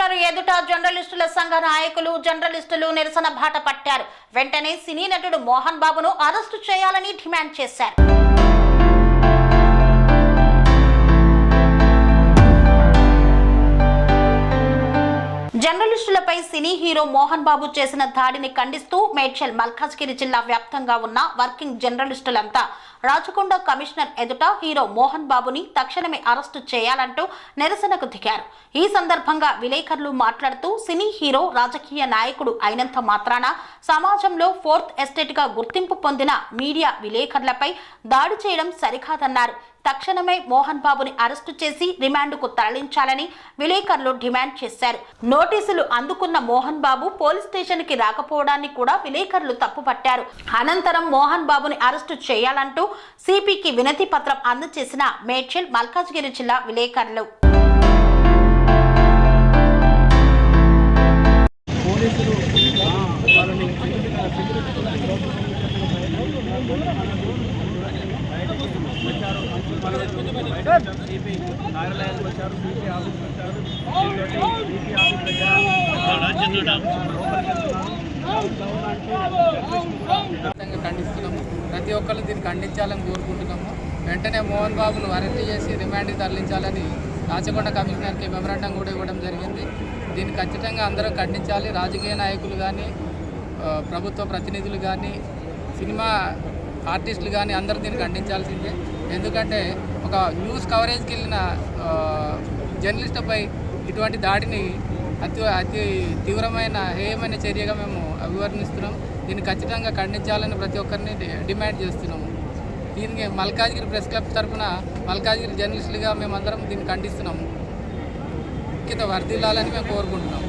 Commissioner ఎదుట జర్నలిస్టుల సంఘ నాయకులు జర్నలిస్టులు నిరసన బాట పట్టారు. వెంటనే సినీ నటుడు మోహన్ బాబును అరెస్టు చేయాలని డిమాండ్ చేశారు. జర్నలిస్టులపై సినీ హీరో మోహన్ బాబు చేసిన దాడిని ఖండిస్తూ మేడ్చల్ మల్కాజ్గిరి జిల్లా వ్యాప్తంగా ఉన్న వర్కింగ్ జర్నలిస్టులంతా రాచకొండ కమిషనర్ ఎదుట హీరో మోహన్ బాబుని తక్షణమే అరెస్టు చేయాలంటూ నిరసనకు దిగారు. ఈ సందర్భంగా విలేకరులు మాట్లాడుతూ సినీ హీరో రాజకీయ నాయకుడు అయినంత మాత్రాన సమాజంలో ఫోర్త్ ఎస్టేట్గా గుర్తింపు పొందిన మీడియా విలేకరులపై దాడి చేయడం సరికాదన్నారు. తక్షణమే మోహన్ బాబుని అరెస్టు చేసి రిమాండ్కు తరలించాలని విలేకరులు డిమాండ్ చేశారు. నోటీసులు అందుకున్న మోహన్ బాబు పోలీస్ స్టేషన్కి రాకపోవడాన్ని కూడా విలేకరులు తప్పుపట్టారు. అనంతరం మోహన్ బాబుని అరెస్టు చేయాలంటూ సిపికి వినతి పత్రం అందజేసిన మేడ్చల్ మల్కాజ్గిరి జిల్లా విలేకరులు. పోలీసులు సిపి కార్యాలయానికి వచ్చారు సిపి వచ్చారు సిపి ఆఫీస్ దగ్గర ఖండిస్తున్నాము. ప్రతి ఒక్కరు దీన్ని ఖండించాలని కోరుకుంటున్నాము. వెంటనే మోహన్ బాబును అరెస్ట్ చేసి రిమాండ్ తరలించాలని రాచకొండ కమిషనర్కి మెమరాండం కూడా ఇవ్వడం జరిగింది. దీన్ని ఖచ్చితంగా అందరం ఖండించాలి. రాజకీయ నాయకులు కానీ ప్రభుత్వ ప్రతినిధులు కానీ సినిమా ఆర్టిస్టులు కానీ అందరూ దీన్ని ఖండించాల్సిందే. ఎందుకంటే ఒక న్యూస్ కవరేజ్కి వెళ్ళిన జర్నలిస్టుపై ఇటువంటి దాడిని అతి అతి తీవ్రమైన హేయమైన చర్యగా మేము అభివర్ణిస్తున్నాం. దీన్ని ఖచ్చితంగా ఖండించాలని ప్రతి ఒక్కరిని డిమాండ్ చేస్తున్నాము. దీనికి మల్కాజ్గిరి ప్రెస్ క్లబ్ తరఫున మల్కాజ్గిరి జర్నలిస్టులుగా మేమందరం దీన్ని ఖండిస్తున్నాము. కింద వర్ధిల్లాలని మేము కోరుకుంటున్నాము.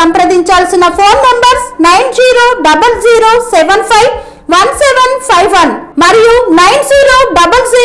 సంప్రదించాల్సిన phone numbers nine zero double zero seven five one seven five one మరియు నైన్ జీరో డబల్ జీరో